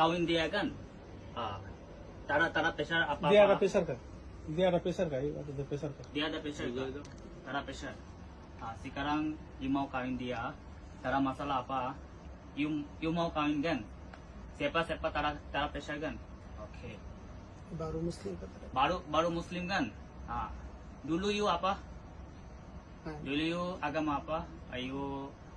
kawin dia kan? Ah, tara tara pressure apa dia ada pressure kan dia ada pressure kan ada pressure kan dia ada pressure kan? tara pressure. Ah, sekarang you mau kawin dia tara masalah apa. You you mau kawin kan? Siapa siapa tara tara pressure kan? Oke baru muslim dia. baru baru muslim kan? Ah, dulu you apa? Ha. dulu you agama apa? Ayu ah,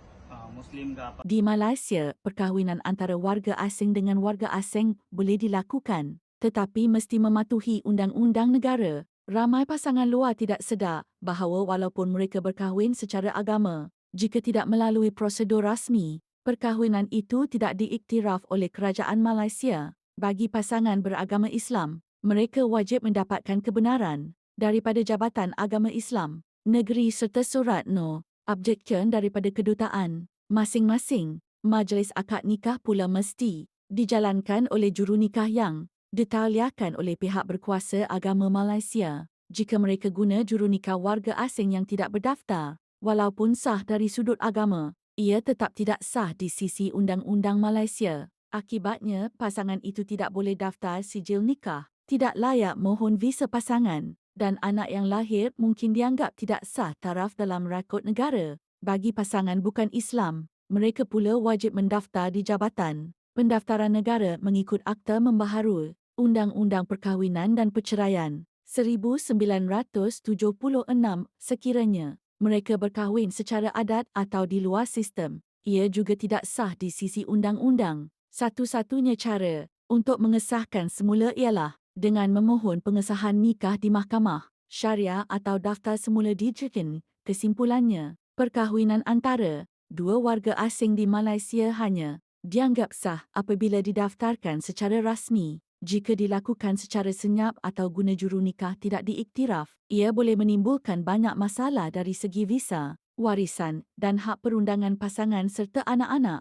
muslim ke apa Di Malaysia, perkahwinan antara warga asing dengan warga asing boleh dilakukan, tetapi mesti mematuhi undang-undang negara. Ramai pasangan luar tidak sedar bahawa walaupun mereka berkahwin secara agama, jika tidak melalui prosedur rasmi, perkahwinan itu tidak diiktiraf oleh kerajaan Malaysia. Bagi pasangan beragama Islam, mereka wajib mendapatkan kebenaran daripada Jabatan Agama Islam, negeri serta surat no objection daripada kedutaan masing-masing. Majlis akad nikah pula mesti dijalankan oleh juru nikah yang ditauliakan oleh pihak berkuasa agama Malaysia. Jika mereka guna juru nikah warga asing yang tidak berdaftar, walaupun sah dari sudut agama, ia tetap tidak sah di sisi undang-undang Malaysia. Akibatnya, pasangan itu tidak boleh daftar sijil nikah, tidak layak mohon visa pasangan dan anak yang lahir mungkin dianggap tidak sah taraf dalam rakod negara. Bagi pasangan bukan Islam, mereka pula wajib mendaftar di Jabatan Pendaftaran Negara mengikut Akta Membaharui Undang-Undang Perkahwinan dan Perceraian 1976 sekiranya mereka berkahwin secara adat atau di luar sistem. Ia juga tidak sah di sisi undang-undang. Satu-satunya cara untuk mengesahkan semula ialah dengan memohon pengesahan nikah di mahkamah syariah atau daftar semula di JKN. Kesimpulannya, perkahwinan antara dua warga asing di Malaysia hanya dianggap sah apabila didaftarkan secara rasmi. Jika dilakukan secara senyap atau guna juru nikah tidak diiktiraf, ia boleh menimbulkan banyak masalah dari segi visa, warisan dan hak perundangan pasangan serta anak-anak.